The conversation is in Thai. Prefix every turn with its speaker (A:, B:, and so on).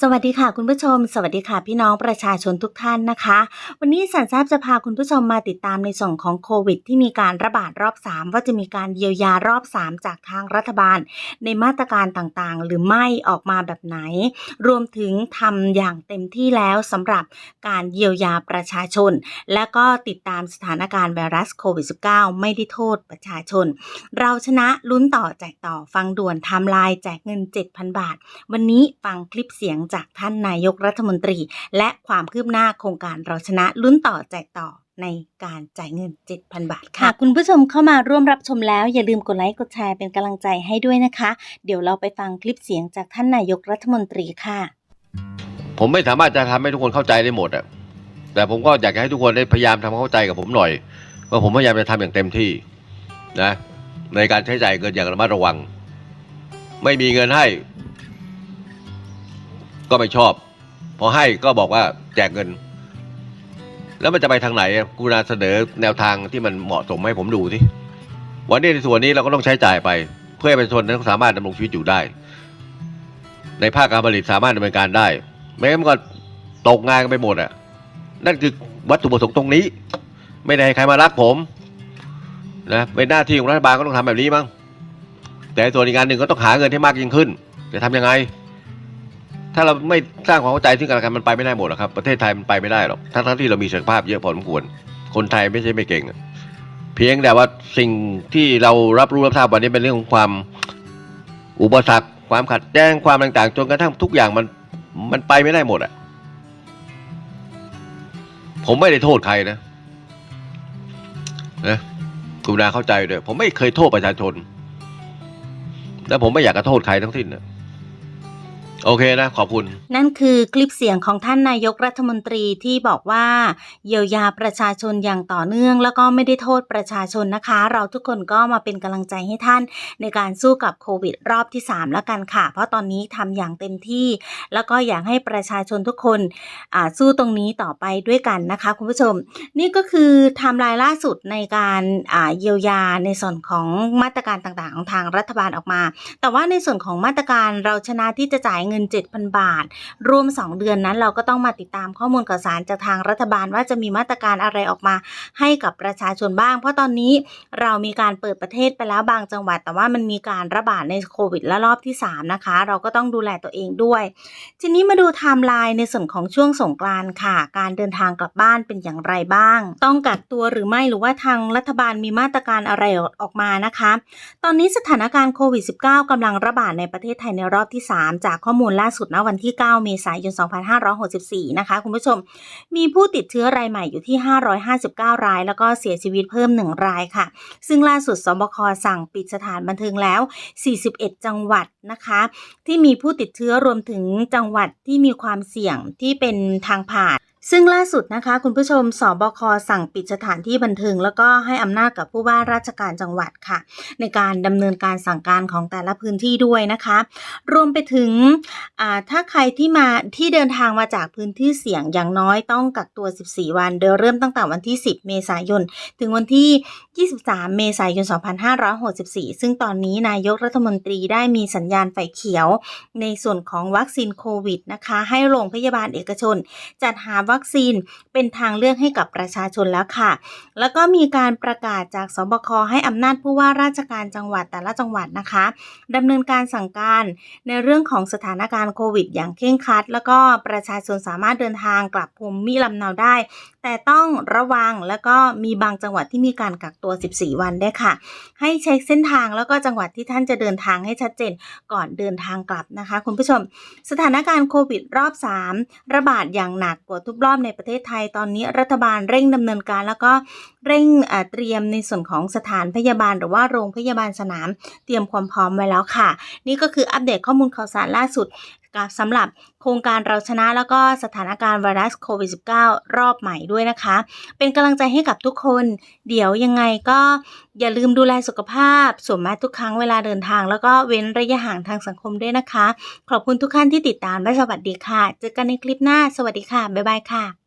A: สวัสดีค่ะคุณผู้ชม สวัสดีค่ะพี่น้องประชาชนทุกท่านนะคะ วันนี้สันทราบจะพาคุณผู้ชมมาติดตามในส่วนของโควิด ที่มีการระบาดรอบ 3 ว่าจะมีการเยียวยารอบ 3 จากทางรัฐบาล ในมาตรการต่างๆ หรือไม่ออกมาแบบไหน รวมถึงทำอย่างเต็มที่แล้วสำหรับการเยียวยาประชาชน และก็ติดตามสถานการณ์ไวรัสโควิด -19 ไม่ได้โทษประชาชน เราชนะลุ้นต่อแจกต่อฟังด่วนทม์ไลน์แจกเงิน 7,000 บาท วันนี้ฟังคลิปเสียงจากท่านนายกรัฐมนตรี และความคืบหน้าโครงการเราชนะลุ้นต่อแจกต่อในการจ่ายเงิน 7,000 บาทค่ะ คุณผู้ชมเข้ามาร่วมรับชมแล้ว อย่าลืมกดไลค์กดแชร์เป็นกำลังใจให้ด้วยนะคะ เดี๋ยวเราไปฟังคลิปเสียงจากท่านนายกรัฐมนตรีค่ะ
B: ผมไม่สามารถจะทำให้ทุกคนเข้าใจได้หมดอะแต่ผมก็อยากจะให้ทุกคนได้พยายามทำความเข้าใจกับผมหน่อยว่าผมพยายามจะทำอย่างเต็มที่นะในการใช้จ่ายเงินอย่างระมัดระวัง ไม่มีเงินให้ ก็ไม่ชอบ พอให้ก็บอกว่าแจกเงิน แล้วมันจะไปทางไหนกรุณาเสนอแนวทางที่มันเหมาะสมให้ผมดูที่วันนี้ในส่วนนี้เราก็ต้องใช้จ่ายไป เพื่อให้ประชาชนนั้นสามารถดำรงชีวิตอยู่ได้ ในภาคการผลิตสามารถดำเนินการได้ไม่งั้นมันก็ตกงานกันไปหมดอะ นั่นคือวัตถุประสงค์ตรงนี้ ไม่ได้ให้ใครมารักผมนะเป็นหน้าที่ของรัฐบาลก็ต้องทำแบบนี้มั้งแต่ส่วนอีกงานหนึ่งก็ต้องหาเงินให้มากยิ่งขึ้น จะทำยังไง ถ้าเราไม่สร้างความเข้าใจซึ่งกันและกันมันไปไม่ได้หมดหรอกครับ ประเทศไทยมันไปไม่ได้หรอกทั้งๆที่เรามีศักยภาพเยอะพอสมควร คนไทยไม่ใช่ไม่เก่ง เพียงแต่ว่าสิ่งที่เรารับรู้รับทราบวันนี้เป็นเรื่องของความอุปสรรค ความขัดแย้งความต่างๆ จนกระทั่งทุกอย่างมันมันไปไม่ได้หมดอะผมไม่ได้โทษใครนะนะกรุณาเข้าใจด้วยผมไม่เคยโทษประชาชน และผมไม่อยากจะโทษใครทั้งสิ้นนะ โอเคนะขอบคุณ
A: นั่นคือคลิปเสียงของท่านนายกรัฐมนตรีที่บอกว่าเยียวยาประชาชนอย่างต่อเนื่อง แล้วก็ไม่ได้โทษประชาชนนะคะ เราทุกคนก็มาเป็นกำลังใจให้ท่านในการสู้กับโควิดรอบที่ 3 แล้วกันค่ะ เพราะตอนนี้ทำอย่างเต็มที่ แล้วก็อยากให้ประชาชนทุกคนสู้ตรงนี้ต่อไปด้วยกันนะคะ คุณผู้ชม นี่ก็คือไทม์ไลน์ล่าสุดในการเยียวยาในส่วนของมาตรการต่างๆ ของทางรัฐบาลออกมา แต่ว่าในส่วนของมาตรการเราชนะที่จะจ่ายเงิน7,000 บาท รวม 2 เดือนนั้นเราก็ต้องมาติดตามข้อมูลข่าวสารจากทางรัฐบาลว่าจะมีมาตรการอะไรออกมาให้กับประชาชนบ้าง เพราะตอนนี้เรามีการเปิดประเทศไปแล้วบางจังหวัด แต่ว่ามันมีการระบาดในโควิดและรอบที่ 3 นะคะ เราก็ต้องดูแลตัวเองด้วย ทีนี้มาดูไทม์ไลน์ในส่วนของช่วงสงกรานต์ค่ะ การเดินทางกลับบ้านเป็นอย่างไรบ้าง ต้องกักตัวหรือไม่หรือว่าทางรัฐบาลมีมาตรการอะไรออกมานะคะ ตอนนี้สถานการณ์โควิด -19 กำลังระบาดในประเทศไทยในรอบที่ 3 จากข้อมูลล่าสุดนะวันที่ 9 เมษายน 2564 นะคะ คุณผู้ชม มีผู้ติดเชื้อรายใหม่อยู่ที่ 559 ราย แล้วก็เสียชีวิตเพิ่ม 1 รายค่ะ ซึ่งล่าสุดสบคสั่งปิดสถานบันเทิงแล้ว 41 จังหวัดนะคะ ที่มีผู้ติดเชื้อรวมถึงจังหวัดที่มีความเสี่ยงที่เป็นทางผ่าน ซึ่งล่าสุดนะคะ คุณผู้ชมสบคสั่งปิดสถานที่บันเทิง แล้วก็ให้อำนาจกับผู้ว่าราชการจังหวัดค่ะ ในการดำเนินการสั่งการของแต่ละพื้นที่ด้วยนะคะ รวมไปถึงถ้าใครที่มาที่เดินทางมาจากพื้นที่เสี่ยงอย่างน้อยต้องกักตัว 14 วัน โดยเริ่มตั้งแต่วันที่ 10 เมษายน ถึงวันที่ 23 เมษายน 2564 ซึ่งตอนนี้นายกรัฐมนตรีได้มีสัญญาณไฟเขียว ในส่วนของวัคซีนโควิดนะคะ ให้โรงพยาบาลเอกชน จัดหาวัคซีนเป็นทางเลือกให้กับประชาชนแล้วค่ะ แล้วก็มีการประกาศจากสบคให้อำนาจผู้ว่าราชการจังหวัดแต่ละจังหวัดนะคะดำเนินการสั่งการในเรื่องของสถานการณ์โควิด อย่างเคร่งครัด แล้วก็ประชาชนสามารถเดินทางกลับภูมิลำเนาได้ แต่ต้องระวังแล้วก็มีบางจังหวัดที่มีการกักตัว 14 วันได้ค่ะ ให้เช็คเส้นทางแล้วก็จังหวัดที่ท่านจะเดินทางให้ชัดเจนก่อนเดินทางกลับนะคะ คุณผู้ชม สถานการณ์โควิดรอบ 3 ระบาดอย่างหนักกว่าทุกรอบในประเทศไทยตอนนี้รัฐบาลเร่งดำเนินการ แล้วก็เร่งเตรียมในส่วนของสถานพยาบาล หรือว่าโรงพยาบาลสนาม เตรียมความพร้อมไว้แล้วค่ะ นี่ก็คืออัปเดตข้อมูลข่าวสารล่าสุด สำหรับโครงการเราชนะแล้วก็สถานการณ์ไวรัสโควิด -19 รอบใหม่ด้วยนะคะ เป็นกำลังใจให้กับทุกคน เดี๋ยวยังไงก็อย่าลืมดูแลสุขภาพสวมแมสทุกครั้งเวลาเดินทาง แล้วก็เว้นระยะห่างทางสังคมด้วยนะคะ ขอบคุณทุกท่านที่ติดตามและสวัสดีค่ะ เจอกันในคลิปหน้า สวัสดีค่ะ บ๊ายบายค่ะ